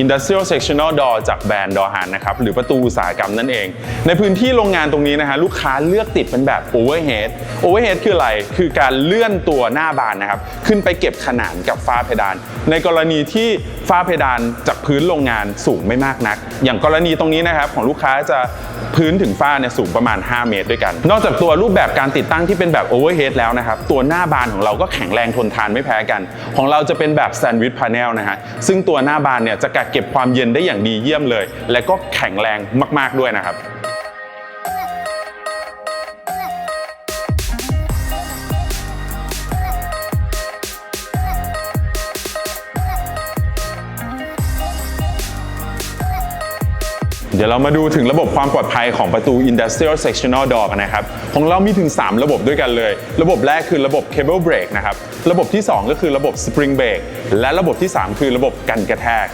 Industrial Sectional Door จากแบรนด์ดอฮันนะครับหรือประตูอุตสาหกรรมนั่นเอง ในพื้นที่โรงงานตรงนี้นะฮะลูกค้าเลือกติดเป็นแบบ Overhead Overhead คืออะไร คือการเลื่อนตัวหน้าบานนะครับขึ้นไปเก็บขนานกับฝ้าเพดาน ในกรณีที่ ฝ้าเพดานจากพื้นโรงงานสูงไม่มากนัก อย่างกรณีตรงนี้นะครับของลูกค้าจะพื้นถึงฝ้าเนี่ยสูงประมาณ 5 เมตรด้วยกัน นอกจากตัวรูปแบบการติดตั้งที่เป็นแบบโอเวอร์เฮดแล้วนะครับ ตัวหน้าบานของเราก็แข็งแรงทนทานไม่แพ้กัน ของเราจะเป็นแบบแซนด์วิชพาเนลนะฮะ ซึ่งตัวหน้าบานเนี่ยจะกักเก็บความเย็นได้อย่างดีเยี่ยมเลย และก็แข็งแรงมาก ๆด้วยนะครับ เดี๋ยวเรามาดูถึงระบบความปลอดภัยของประตู Industrial Sectional Door กันนะครับ ของเรามีถึง 3 ระบบด้วยกันเลย ระบบแรกคือระบบ Cable Brake นะครับ ระบบที่ 2 ก็คือระบบ Spring Brake และระบบที่ 3 คือระบบกันกระแทก